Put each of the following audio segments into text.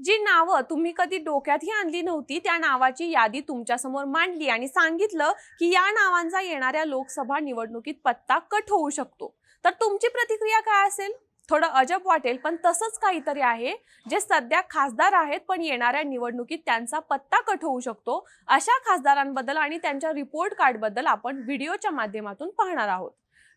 जी नावं तुम्ही कधी डोक्यातही आणली नव्हती त्या नावाची यादी तुमच्यासमोर मांडली आणि सांगितलं की या नावांचा येणाऱ्या लोकसभा निवडणुकीत पत्ता कट होऊ शकतो. तर तुमची प्रतिक्रिया काय असेल? थोडं अजब वाटेल पण तसंच काहीतरी आहे जे सध्या खासदार आहेत पण येणाऱ्या निवडणुकीत त्यांचा पत्ता कट होऊ शकतो अशा खासदारांबद्दल आणि त्यांच्या रिपोर्ट कार्डबद्दल आपण व्हिडिओच्या माध्यमातून पाहणार आहोत.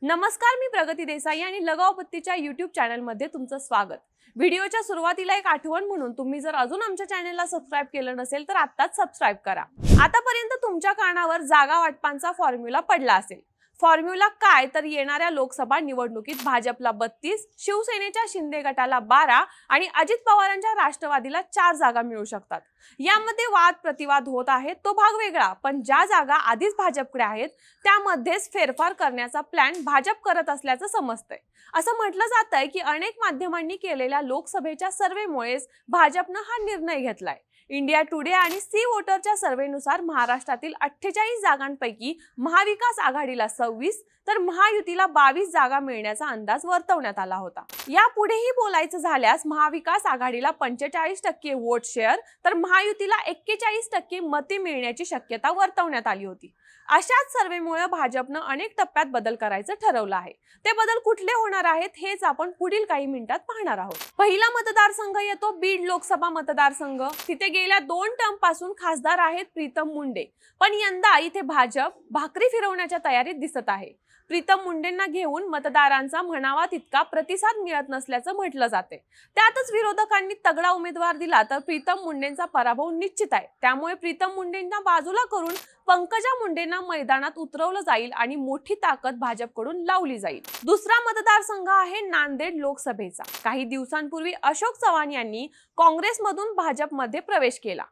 नमस्कार मी प्रगती देसाई आणि लगावपत्तीच्या युट्यूब चॅनलमध्ये तुमचं स्वागत. व्हिडिओच्या सुरुवातीला एक आठवण म्हणून तुम्ही जर अजून आमच्या चॅनलला सबस्क्राईब केलं नसेल तर आत्ताच सबस्क्राईब करा. आतापर्यंत तुमच्या कानावर जागा वाटपांचा फॉर्म्युला पडला असेल. फॉर्म्युला काय तर येणाऱ्या लोकसभा निवडणुकीत भाजपला बत्तीस शिवसेनेच्या शिंदे गटाला बारा आणि अजित पवारांच्या राष्ट्रवादीला चार जागा मिळू शकतात. यामध्ये वाद प्रतिवाद होत आहेत तो भाग वेगळा पण ज्या जागा आधीच भाजपकडे आहेत त्यामध्येच फेरफार करण्याचा प्लॅन भाजप करत असल्याचं समजतंय. असं म्हटलं जात आहे की अनेक माध्यमांनी केलेल्या लोकसभेच्या सर्वेमुळेच भाजपनं हा निर्णय घेतलाय. इंडिया टुडे आणि सी वोटरच्या सर्व्हेनुसार महाराष्ट्रातील अठ्ठेचाळीस जागांपैकी महाविकास आघाडीला सव्वीस तर महायुतीला बावीस जागा मिळण्याचा अंदाज वर्तवण्यात आला होता. यापुढेही बोलायचं झाल्यास महाविकास आघाडीला पंचेचाळीस टक्के वोट शेअर तर महायुतीला एक्केचाळीस टक्के मते मिळण्याची शक्यता वर्तवण्यात आली होती. अशाच सर्व्हेमुळे भाजपनं अनेक टप्प्यात बदल करायचं ठरवलं आहे. ते बदल कुठले होणार आहेत हेच आपण पुढील काही मिनिटात पाहणार आहोत. पहिला मतदारसंघ येतो बीड लोकसभा मतदारसंघ. तिथे गेल्या दोन टर्मपासून खासदार आहेत प्रीतम मुंडे. पण यंदा इथे भाजप भाकरी फिरवण्याच्या तयारीत दिसत आहे. प्रीतम मुंडेंना घेऊन मतदारांचा म्हणावा तितका प्रतिसाद मिळत नसल्याचं म्हटलं जाते. त्यातच विरोधकांनी तगडा उमेदवार दिला तर प्रीतम मुंडेंचा पराभव निश्चित आहे. त्यामुळे प्रीतम मुंडेंना बाजूला करून पंकजा मुंडेंना मैदानात उतरवलं जाईल आणि मोठी ताकद भाजपकडून लावली जाईल. दुसरा मतदारसंघ आहे नांदेड लोकसभेचा. काही दिवसांपूर्वी अशोक चव्हाण यांनी काँग्रेसमधून भाजपमध्ये प्रवेश केला.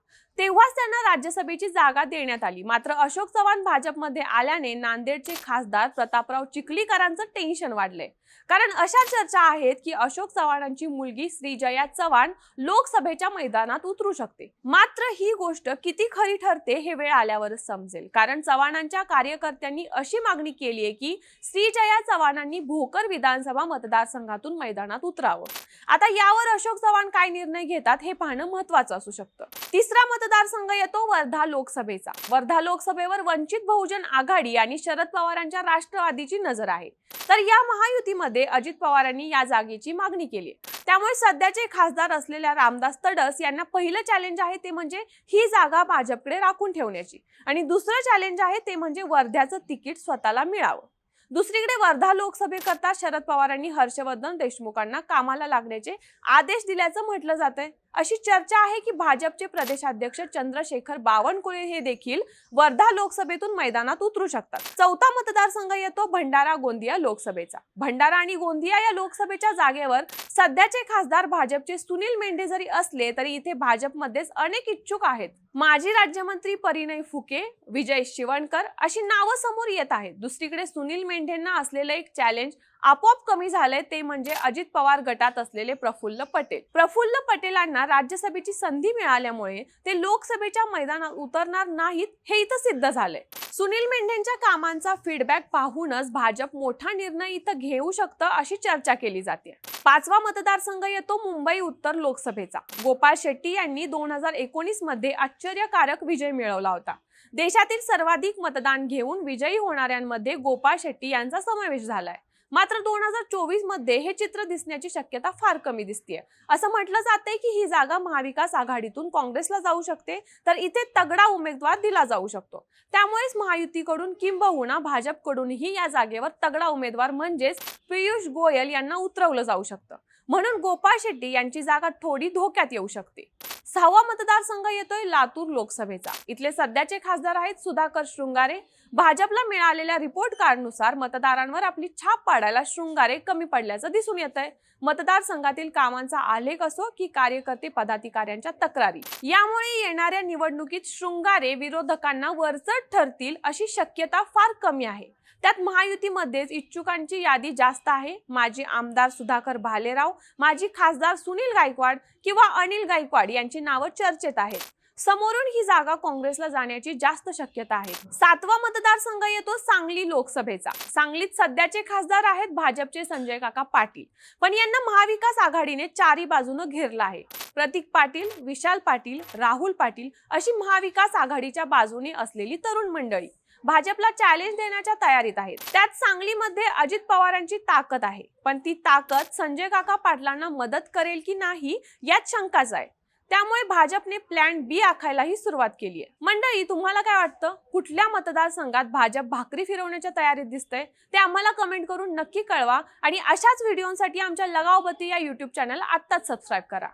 तेव्हाच त्यांना राज्यसभेची जागा देण्यात आली. मात्र अशोक चव्हाण भाजपमध्ये आल्याने नांदेडचे खासदार प्रतापराव चिखलीकरांचं टेन्शन वाढले कारण अशा चर्चा आहेत की अशोक चव्हाणांची मुलगी श्रीजया चव्हाण लोकसभेच्या मैदानात उतरू शकते. मात्र ही गोष्ट किती खरी ठरते हे वेळ आल्यावरच समजेल. कारण चव्हाणांच्या कार्यकर्त्यांनी अशी मागणी केली आहे की श्रीजया चव्हाणांनी भोकर विधानसभा मतदारसंघातून मैदानात उतरावं. आता यावर अशोक चव्हाण काय निर्णय घेतात हे पाहणं महत्वाचं असू शकतं. तिसरा मतदारसंघ येतो वर्धा लोकसभेचा. वर्धा लोकसभेवर वंचित बहुजन आघाडी आणि शरद पवारांच्या राष्ट्रवादीची नजर आहे. तर या महायुतीमध्ये अजित पवारांनी या जागेची मागणी केली. त्यामुळे सध्याचे खासदार असलेल्या रामदास तडस यांना पहिलं चॅलेंज आहे ते म्हणजे ही जागा भाजपकडे राखून ठेवण्याची. आणि दुसरं चॅलेंज आहे ते म्हणजे वर्ध्याचं तिकीट स्वतःला मिळावं. दुसरीकडे वर्धा लोकसभेकरता शरद पवारांनी हर्षवर्धन देशमुखांना कामाला लागण्याचे आदेश दिल्याचं म्हटलं जात आहे अशी चर्चा आहे की भाजपचे प्रदेशाध्यक्ष चंद्रशेखर बावनकुळे हे देखील वर्धा लोकसभेतून मैदानात उतरू शकतात. चौथा मतदारसंघ येतो भंडारा गोंदिया लोकसभेचा. भंडारा आणि गोंदिया या लोकसभेच्या जागेवर सध्याचे खासदार भाजपचे सुनील मेंढे जरी असले तरी इथे भाजपमध्येच अनेक इच्छुक आहेत. माजी राज्यमंत्री परिणय फुके विजय शिवणकर अशी नावं समोर येत आहेत. दुसरीकडे सुनील मेंढेंना असलेलं एक चॅलेंज आपोआप कमी झालंय ते म्हणजे अजित पवार गटात असलेले प्रफुल्ल पटेल. प्रफुल्ल पटेलांना राज्यसभेची संधी मिळाल्यामुळे ते लोकसभेच्या मैदानात उतरणार नाहीत हे इथं सिद्ध झालंय. सुनील मेंढेंच्या कामांचा फीडबॅक पाहूनच भाजप मोठा निर्णय इथं घेऊ शकतं अशी चर्चा केली जाते. पाचवा मतदारसंघ येतो मुंबई उत्तर लोकसभेचा. गोपाळ शेट्टी यांनी दोन हजार एकोणीसमध्ये आश्चर्यकारक विजय मिळवला होता. देशातील सर्वाधिक मतदान घेऊन विजयी होणाऱ्यांमध्ये गोपाळ शेट्टी यांचा समावेश झालाय. मात्र दोन हजार चोवीसमध्ये हे चित्र दिसण्याची शक्यता फार कमी दिसते असं म्हटलं जातंय की ही जागा महाविकास आघाडीतून काँग्रेसला जाऊ शकते तर इथे तगडा उमेदवार दिला जाऊ शकतो. त्यामुळेच महायुतीकडून किंबहुना भाजपकडूनही या जागेवर तगडा उमेदवार म्हणजेच पियुष गोयल यांना उतरवलं जाऊ शकतं. म्हणून गोपाळ शेट्टी यांची जागा थोडी धोक्यात येऊ शकते. सहावा मतदारसंघ येतोय लातूर लोकसभेचा. इथले सध्याचे खासदार आहेत सुधाकर शृंगारे. भाजपला मिळालेल्या रिपोर्ट कार्डनुसार मतदारांवर आपली छाप पाडायला शृंगारे कमी पडल्याचं दिसून येत आहे मतदारसंघातील कामांचा आलेख असो की कार्यकर्ते पदाधिकाऱ्यांच्या तक्रारी. यामुळे येणाऱ्या निवडणुकीत शृंगारे विरोधकांना वरचढ ठरतील अशी शक्यता फार कमी आहे. त्यात महायुतीमध्येच इच्छुकांची यादी जास्त आहे. माजी आमदार सुधाकर भालेराव माजी खासदार सुनील गायकवाड किंवा अनिल गायकवाड यांची नावं चर्चेत आहेत. समोरून ही जागा काँग्रेसला जाण्याची जास्त शक्यता आहे. सातवा मतदारसंघ येतो सांगली लोकसभेचा. सांगलीत सध्याचे खासदार आहेत भाजपचे संजय काका पाटील. पण यांना महाविकास आघाडीने चारी बाजूनं घेरलं आहे. प्रतीक पाटील विशाल पाटील राहुल पाटील अशी महाविकास आघाडीच्या बाजूने असलेली तरुण मंडळी. भाजपला चॅलेंज देण्याच्या तयारीत आहेत. त्यात सांगलीमध्ये अजित पवारांची ताकद आहे. पण ती ताकद संजय काका पाटलांना मदत करेल की नाही यात शंकाच आहे. त्यामुळे भाजपने प्लॅन बी आखायलाही सुरुवात केली आहे. मंडळी तुम्हाला काय वाटतं? कुठल्या मतदारसंघात भाजप भाकरी फिरवण्याच्या तयारीत दिसतंय? ते आम्हाला कमेंट करून नक्की कळवा. आणि अशाच व्हिडिओसाठी आमच्या लगावपती या युट्यूब चॅनल आत्ताच सबस्क्राईब करा.